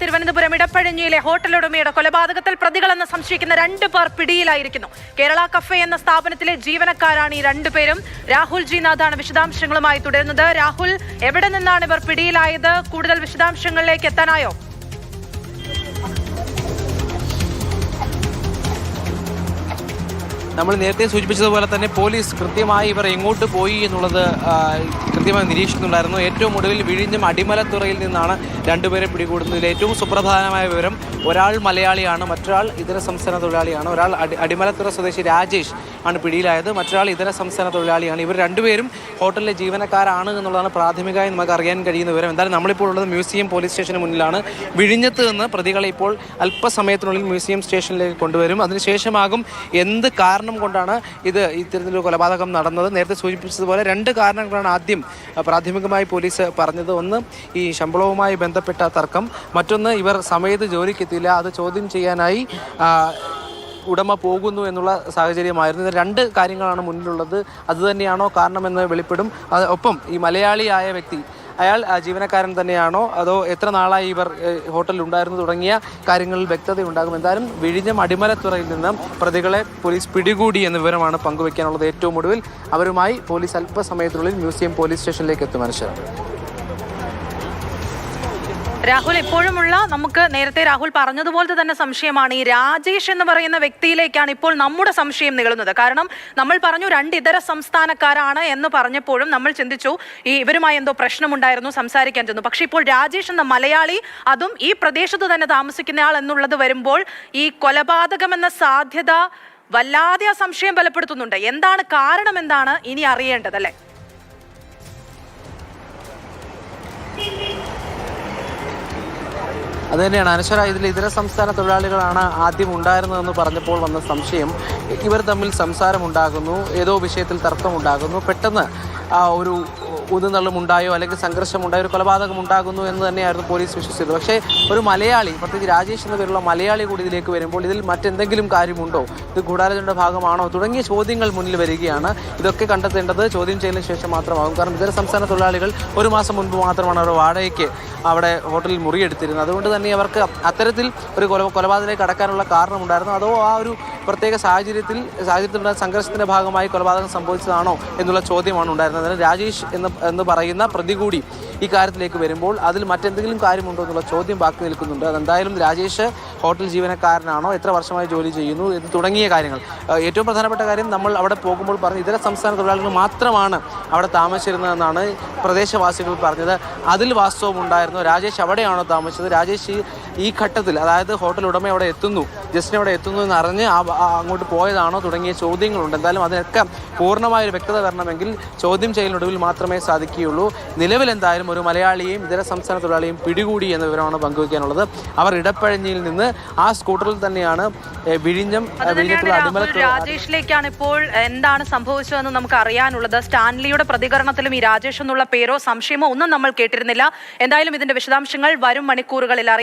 Thiruvananthapuram ഇടപ്പഴഞ്ഞിയിലെ hotel ഉടമയുടെ കൊലപാതകത്തിൽ പ്രതികളെന്ന് സംശയിക്കുന്ന രണ്ട് പേർ പിടിയിലായിരിക്കുന്നു. കേരള കഫേ എന്ന സ്ഥാപനത്തിലെ ജീവനക്കാരാണ് ഈ രണ്ടുപേരും രാഹുൽ ജി നാഥാണ് വിശദാംശങ്ങളുമായി തുടരുന്നത്. രാഹുൽ എവിടെ നിന്നാണ് ഇവർ പിടിയിലായത്? കൂടുതൽ വിശദാംശങ്ങളിലേക്ക് എത്താനായോ? നമ്മൾ നേരത്തെ സൂചിപ്പിച്ചതുപോലെ തന്നെ പോലീസ് കൃത്യമായി ഇവർ എങ്ങോട്ട് പോയി എന്നുള്ളത് കൃത്യമായി നിരീക്ഷിക്കുന്നുണ്ടായിരുന്നു. ഏറ്റവും ഒടുവിൽ വിഴിഞ്ഞം അടിമലത്തുറയിൽ നിന്നാണ് രണ്ടുപേരെ പിടികൂടുന്നതിൽ ഏറ്റവും സുപ്രധാനമായ വിവരം ഒരാൾ മലയാളിയാണ് മറ്റൊരാൾ ഇതര സംസ്ഥാന തൊഴിലാളിയാണ്. ഒരാൾ അടി അടിമലത്തുറ സ്വദേശി രാജേഷ് ആണ് പിടിയിലായത്. മറ്റൊരാൾ ഇതര സംസ്ഥാന തൊഴിലാളിയാണ്. ഇവർ രണ്ടുപേരും ഹോട്ടലിലെ ജീവനക്കാരാണ് എന്നുള്ളതാണ് പ്രാഥമികമായി നമുക്ക് അറിയാൻ കഴിയുന്ന വിവരം. എന്തായാലും നമ്മളിപ്പോൾ ഉള്ളത് മ്യൂസിയം പോലീസ് സ്റ്റേഷന് മുന്നിലാണ്. വിഴിഞ്ഞത്ത് നിന്ന് പ്രതികളെ ഇപ്പോൾ അല്പസമയത്തിനുള്ളിൽ മ്യൂസിയം സ്റ്റേഷനിലേക്ക് കൊണ്ടുവരും. അതിനുശേഷമാകും എന്ത് കാരണം കൊണ്ടാണ് ഇത് ഇത്തരത്തിലൊരു കൊലപാതകം നടന്നത്? നേരത്തെ സൂചിപ്പിച്ചതുപോലെ രണ്ട് കാരണങ്ങളാണ് ആദ്യം പ്രാഥമികമായി പോലീസ് പറഞ്ഞത്. ഒന്ന് ഈ ശമ്പളവുമായി ബന്ധപ്പെട്ട തർക്കം. മറ്റൊന്ന് ഇവർ സമയത്ത് ജോലിക്കെത്തിയില്ല അത് ചോദ്യം ചെയ്യാനായി ഉടമ പോകുന്നു എന്നുള്ള സാഹചര്യമായിരുന്നു. രണ്ട് കാര്യങ്ങളാണ് മുന്നിലുള്ളത്. അതുതന്നെയാണോ കാരണമെന്ന് വെളിപ്പെടും. ഒപ്പം ഈ മലയാളിയായ വ്യക്തി അയാൾ ജീവനക്കാരൻ തന്നെയാണോ? അതോ എത്ര നാളായി ഇവർ ഹോട്ടലിൽ ഉണ്ടായിരുന്നു തുടങ്ങിയ കാര്യങ്ങളിൽ വ്യക്തത ഉണ്ടാകും. എന്തായാലും വിഴിഞ്ഞം അടിമലത്തുറയിൽ നിന്നും പ്രതികളെ പോലീസ് പിടികൂടി എന്ന വിവരമാണ് പങ്കുവയ്ക്കാനുള്ളത് ഏറ്റവും ഒടുവിൽ. അവരുമായി പോലീസ് അല്പസമയത്തിനുള്ളിൽ മ്യൂസിയം പോലീസ് സ്റ്റേഷനിലേക്ക് എത്തും മനുഷ്യർ. രാഹുൽ ഇപ്പോഴുമുള്ള നമുക്ക് നേരത്തെ രാഹുൽ പറഞ്ഞതുപോലത്തെ തന്നെ സംശയമാണ്. ഈ രാജേഷ് എന്ന് പറയുന്ന വ്യക്തിയിലേക്കാണ് ഇപ്പോൾ നമ്മുടെ സംശയം നികളുന്നത് കാരണം നമ്മൾ പറഞ്ഞു രണ്ട് ഇതര സംസ്ഥാനക്കാരാണ് എന്ന് പറഞ്ഞപ്പോഴും നമ്മൾ ചിന്തിച്ചു ഈ ഇവരുമായി എന്തോ പ്രശ്നമുണ്ടായിരുന്നു സംസാരിക്കാൻ ചെന്നു. പക്ഷെ ഇപ്പോൾ രാജേഷ് എന്ന മലയാളി അതും ഈ പ്രദേശത്ത് തന്നെ താമസിക്കുന്നയാൾ എന്നുള്ളത് വരുമ്പോൾ ഈ കൊലപാതകം എന്ന സാധ്യത വല്ലാതെ ആ സംശയം ബലപ്പെടുത്തുന്നുണ്ട്. എന്താണ് കാരണം? എന്താണ് ഇനി അറിയേണ്ടത് അല്ലേ? അത് തന്നെയാണ് അനശ്വര ഇതിൽ ഇതര സംസ്ഥാന തൊഴിലാളികളാണ് ആദ്യം ഉണ്ടായിരുന്നതെന്ന് പറഞ്ഞപ്പോൾ വന്ന സംശയം. ഇവർ തമ്മിൽ സംസാരമുണ്ടാകുന്നു ഏതോ വിഷയത്തിൽ തർക്കമുണ്ടാകുന്നു. പെട്ടെന്ന് ഒരു ഉതുനള്ളും ഉണ്ടായോ അല്ലെങ്കിൽ സംഘർഷമുണ്ടായോ ഒരു കൊലപാതകം ഉണ്ടാകുന്നു എന്ന് തന്നെയായിരുന്നു പോലീസ് വിശ്വസിച്ചത്. പക്ഷേ ഒരു മലയാളി പ്രത്യേകിച്ച് രാജേഷ് എന്ന പേരുള്ള മലയാളി കൂടി ഇതിലേക്ക് വരുമ്പോൾ ഇതിൽ മറ്റെന്തെങ്കിലും കാര്യമുണ്ടോ? ഇത് ഗൂഢാലോചനയുടെ ഭാഗമാണോ? തുടങ്ങിയ ചോദ്യങ്ങൾ മുന്നിൽ വരികയാണ്. ഇതൊക്കെ കണ്ടെത്തേണ്ടത് ചോദ്യം ചെയ്യലിന് ശേഷം മാത്രമാകും. കാരണം ഇതര സംസ്ഥാന തൊഴിലാളികൾ ഒരു മാസം മുൻപ് മാത്രമാണ് അവർ വാടകയ്ക്ക് അവിടെ ഹോട്ടലിൽ മുറിയെടുത്തിരുന്നത്. അതുകൊണ്ട് തന്നെ അവർക്ക് അത്തരത്തിൽ ഒരു കൊല കൊലപാതകത്തിലേക്ക് കടക്കാനുള്ള കാരണമുണ്ടായിരുന്നു. അതോ ആ ഒരു പ്രത്യേക സാഹചര്യത്തിൽ സാഹചര്യത്തിലുള്ള സംഘർഷത്തിന്റെ ഭാഗമായി കൊലപാതകം സംഭവിച്ചതാണോ എന്നുള്ള ചോദ്യമാണ് ഉണ്ടായിരുന്നത്. അതിന് രാജേഷ് എന്ന് എന്ന് പറയുന്ന പ്രതി കൂടി ഈ കാര്യത്തിലേക്ക് വരുമ്പോൾ അതിൽ മറ്റെന്തെങ്കിലും കാര്യമുണ്ടോ എന്നുള്ള ചോദ്യം ബാക്കി നിൽക്കുന്നുണ്ട്. അതെന്തായാലും രാജേഷ് ഹോട്ടൽ ജീവനക്കാരനാണോ എത്ര വർഷമായി ജോലി ചെയ്യുന്നു എന്ന് തുടങ്ങിയ കാര്യങ്ങൾ. ഏറ്റവും പ്രധാനപ്പെട്ട കാര്യം നമ്മൾ അവിടെ പോകുമ്പോൾ പറഞ്ഞു ഇതര സംസ്ഥാന തൊഴിലാളികൾ മാത്രമാണ് അവിടെ താമസിച്ചിരുന്നതെന്നാണ് പ്രദേശവാസികൾ പറഞ്ഞത്. അതിൽ വാസ്തവം ഉണ്ടായിരുന്നു. രാജേഷ് അവിടെയാണോ താമസിച്ചത്? രാജേഷ് ഈ- ഘട്ടത്തിൽ അതായത് ഹോട്ടൽ ഉടമ അവിടെ എത്തുന്നു ജസ്റ്റിൻ അവിടെ എത്തുന്നു എന്ന് അറിഞ്ഞ് ആ- അങ്ങോട്ട് പോയതാണോ തുടങ്ങിയ ചോദ്യങ്ങളുണ്ട്. എന്തായാലും അതിനൊക്കെ പൂർണമായ ഒരു വ്യക്തത വരണമെങ്കിൽ ചോദ്യം ചെയ്യലിനൊടുവിൽ മാത്രമേ സാധിക്കുകയുള്ളൂ. നിലവിൽ എന്തായാലും ഒരു മലയാളിയെയും ഇതര സംസ്ഥാന തൊഴിലാളിയും പിടികൂടി എന്ന വിവരമാണ് പങ്കുവയ്ക്കാനുള്ളത്. അവർ ഇടപ്പഴഞ്ഞിയിൽ നിന്ന് ആ സ്കൂട്ടറിൽ തന്നെയാണ് വിഴിഞ്ഞം വിഴിഞ്ഞത്തുള്ള രാജേഷിലേക്കാണ് ഇപ്പോൾ എന്താണ് സംഭവിച്ചതെന്ന് നമുക്ക് അറിയാനുള്ളത്. സ്റ്റാൻലിയുടെ പ്രതികരണത്തിലും ഈ രാജേഷ് എന്നുള്ള പേരോ സംശയമോ ഒന്നും നമ്മൾ കേട്ടിരുന്നില്ല. എന്തായാലും ഇതിന്റെ വിശദാംശങ്ങൾ വരും മണിക്കൂറുകളിൽ അറിയാം